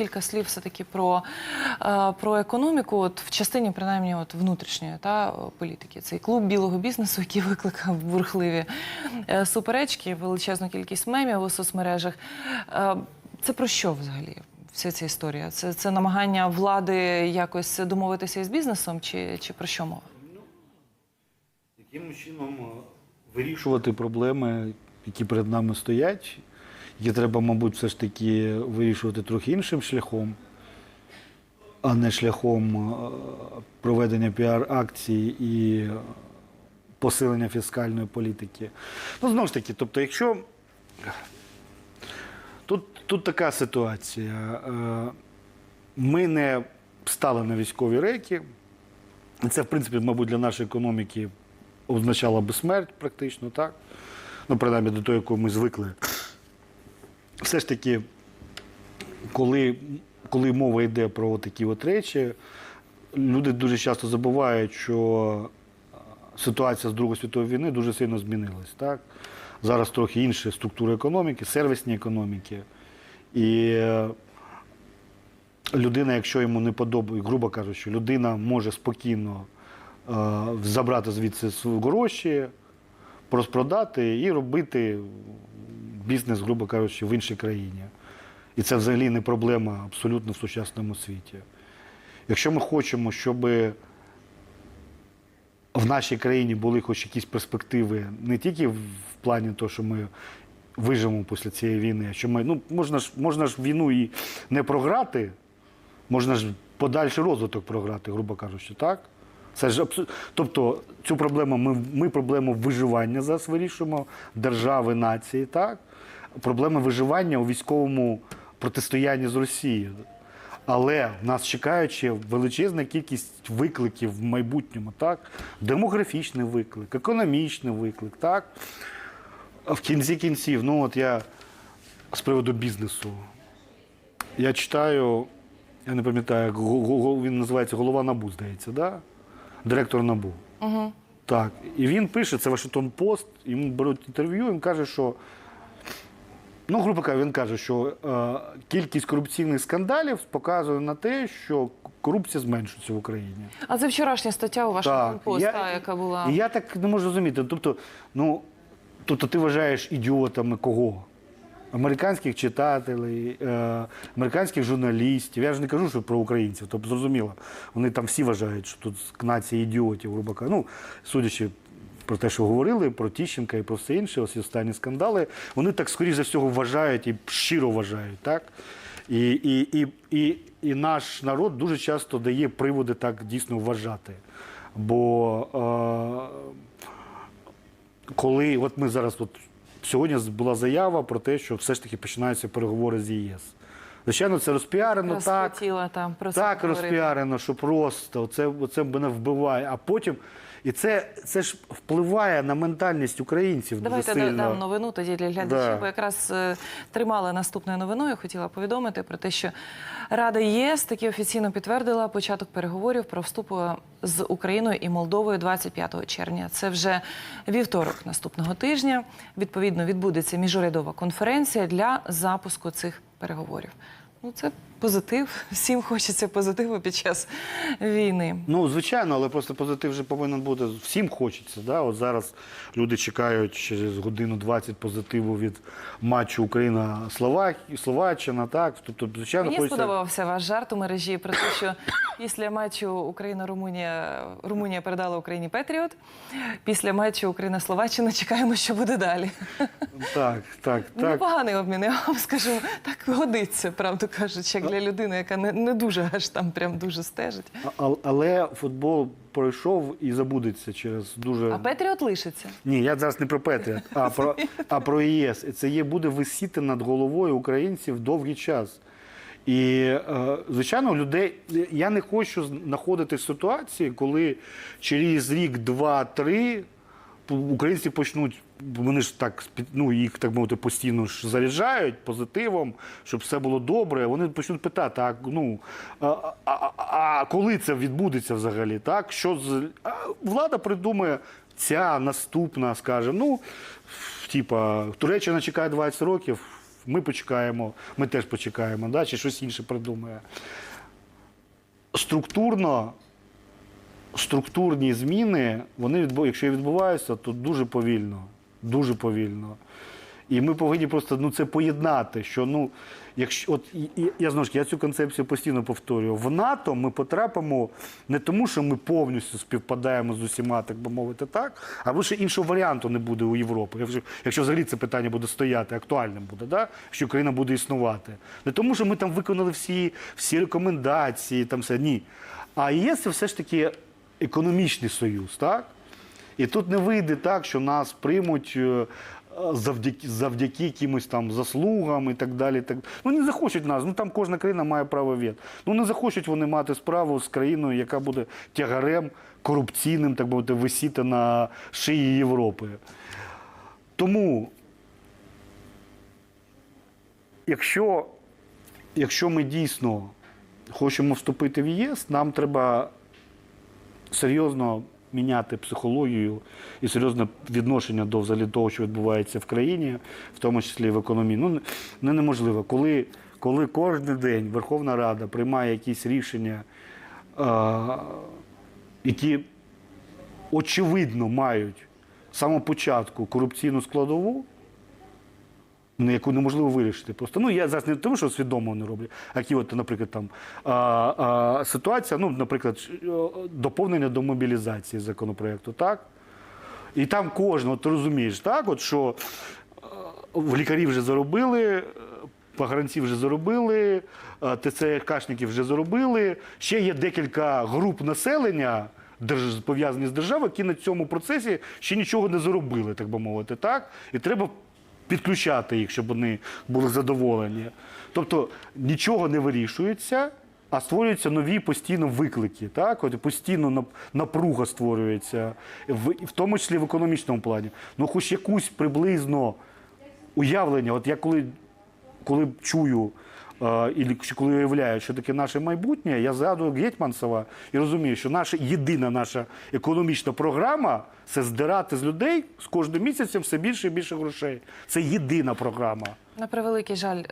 кілька слів все-таки про, е, про економіку, от в частині, принаймні, от внутрішньої та політики. Цей клуб білого бізнесу, який викликав бурхливі е, суперечки, величезну кількість мемів у соцмережах. Е, Це про що взагалі? Вся ця історія? Це, це намагання влади якось домовитися із бізнесом, чи, чи про що мова? Яким чином вирішувати проблеми, які перед нами стоять, які треба, мабуть, все ж таки вирішувати трохи іншим шляхом, а не шляхом е, проведення піар-акцій і посилення фіскальної політики. Ну, знову ж таки, тобто, якщо тут, тут така ситуація, е, ми не стали на військові рейки. Це, в принципі, мабуть, для нашої економіки означало би смерть практично, так? Ну, принаймні до того, яку ми звикли. Все ж таки, коли, коли мова йде про такі от речі, люди дуже часто забувають, що е, ситуація з Другої світової війни дуже сильно змінилась. Так? Зараз трохи інша структура економіки, сервісні економіки. І е, людина, якщо йому не подобається, грубо кажучи, людина може спокійно е, забрати звідси гроші, розпродати і робити бізнес, грубо кажучи, в іншій країні. І це взагалі не проблема абсолютно в сучасному світі. Якщо ми хочемо, щоб в нашій країні були хоч якісь перспективи не тільки в плані того, що ми виживемо після цієї війни, а що ми, ну, можна ж, можна ж війну і не програти, можна ж подальший розвиток програти, грубо кажучи, так? Це ж абсу... Тобто цю проблему ми, ми проблему виживання зараз вирішуємо, держави, нації, так? Проблеми виживання у військовому протистоянні з Росією. Але нас чекаючи величезна кількість викликів в майбутньому, так? Демографічний виклик, економічний виклик, так? В кінці кінців, ну от я з приводу бізнесу. Я читаю, я не пам'ятаю, він називається Голова Набу, здається, да? Директор Набу. Угу. Так. І він пише, це Вашингтон Пост, йому беруть інтерв'ю, він каже, що. Ну, грубо кажучи, він каже, що е, кількість корупційних скандалів показує на те, що корупція зменшується в Україні. А це вчорашня стаття у вашому пост, та, яка була. І я так не можу зрозуміти. Тобто, ну, тобто ти вважаєш ідіотами кого? Американських читателей, е, американських журналістів. Я ж не кажу, що про українців. Тобто, зрозуміло, вони там всі вважають, що тут нація ідіотів, кажучи. Ну, судячи про те, що говорили, про Тіщенка і про все інше, ось останні скандали, вони так, скоріш за всього, вважають і щиро вважають, так? І, і, і, і, і наш народ дуже часто дає приводи так дійсно вважати. Бо е, коли от ми зараз, от сьогодні була заява про те, що все ж таки починаються переговори з ЄС. Звичайно, це розпіарено Якраз так. там про це Так розпіарено, що просто оце, оце мене вбиває. А потім. І це, це ж впливає на ментальність українців. Давайте дуже сильно. дам новину тоді для глядачів, Да. бо якраз е, тримали наступною новиною. Хотіла повідомити про те, що Рада ЄС таки офіційно підтвердила початок переговорів про вступ е, з Україною і Молдовою 25 червня. Це вже вівторок наступного тижня. Відповідно, відбудеться міжурядова конференція для запуску цих переговорів. Ну, це позитив. Всім хочеться позитиву під час війни. Ну, звичайно, але просто позитив вже повинен бути. Всім хочеться. Да? От зараз люди чекають через годину 20 позитиву від матчу Україна-Словакія, Словаччина. Так? Тобто, звичайно, Мені хочеться. сподобався ваш жарт у мережі про те, що після матчу Україна-Румунія Румунія передала Україні Петріот. Після матчу Україна-Словаччина чекаємо, що буде далі. Так, так, так. Непоганий обмін, я вам скажу. Так годиться, правду кажучи, як для людини, яка не, не дуже аж там прям дуже стежить. А- Але футбол пройшов і забудеться через дуже. А Петріот лишиться. Ні, я зараз не про Петріот, а про, а про ЄС. Це є буде висіти над головою українців довгий час. І, е, звичайно, людей я не хочу знаходитися в ситуації, коли через рік, два, три українці почнуть. Вони ж так ну, їх так мовити постійно ж заряджають позитивом, щоб все було добре. Вони почнуть питати: а ну а, а, а, коли це відбудеться взагалі? Так що з а влада придумає ця наступна, скаже, ну типа Туреччина чекає 20 років. ми почекаємо, ми теж почекаємо, да, чи щось інше придумає. Структурно, структурні зміни, вони якщо відбуваються, то дуже повільно. Дуже повільно. І ми повинні просто ну, це поєднати. Що, ну, якщо, от, і, і, я знову ж я цю концепцію постійно повторюю. В НАТО ми потрапимо не тому, що ми повністю співпадаємо з усіма, так би мовити, так, або ще іншого варіанту не буде у Європи. Якщо, якщо взагалі це питання буде стояти, актуальним буде, да? що Україна буде існувати. Не тому, що ми там виконали всі, всі рекомендації, там все. Ні. А ЄС це все ж таки економічний союз, так? І тут не вийде так, що нас приймуть е, завдяки, завдяки якимось там заслугам і так далі. Так. Ну не захочуть нас, ну там кожна країна має право вет. Ну не захочуть вони мати справу з країною, яка буде тягарем корупційним, так би висіти на шиї Європи. Тому, якщо, якщо ми дійсно хочемо вступити в ЄС, нам треба серйозно міняти психологію і серйозне відношення до взагалі того, що відбувається в країні, в тому числі в економії. Ну не неможливо. Коли, коли кожен день Верховна Рада приймає якісь рішення, е, які очевидно мають з самого початку корупційну складову, ну, яку неможливо вирішити. Просто ну я зараз не тому, що свідомо не роблю, а які от, наприклад, там а, а, ситуація, ну, наприклад, доповнення до мобілізації законопроекту, так? І там кожен, ти розумієш, так, от що е, в лікарі вже заробили, е, погранці вже заробили, е, ТЦКшники вже заробили. Ще є декілька груп населення, пов'язані з державою, які на цьому процесі ще нічого не заробили, так би мовити. Так? І треба підключати їх, щоб вони були задоволені. Тобто нічого не вирішується. А створюються нові постійно виклики, так? От постійно напруга створюється, в, в тому числі в економічному плані. Ну, хоч якусь приблизно уявлення, от я коли, коли чую і коли уявляю, що таке наше майбутнє, я згадую Гетьманцева і розумію, що наша єдина наша економічна програма це здирати з людей з кожним місяцем все більше і більше грошей. Це єдина програма. На превеликий жаль,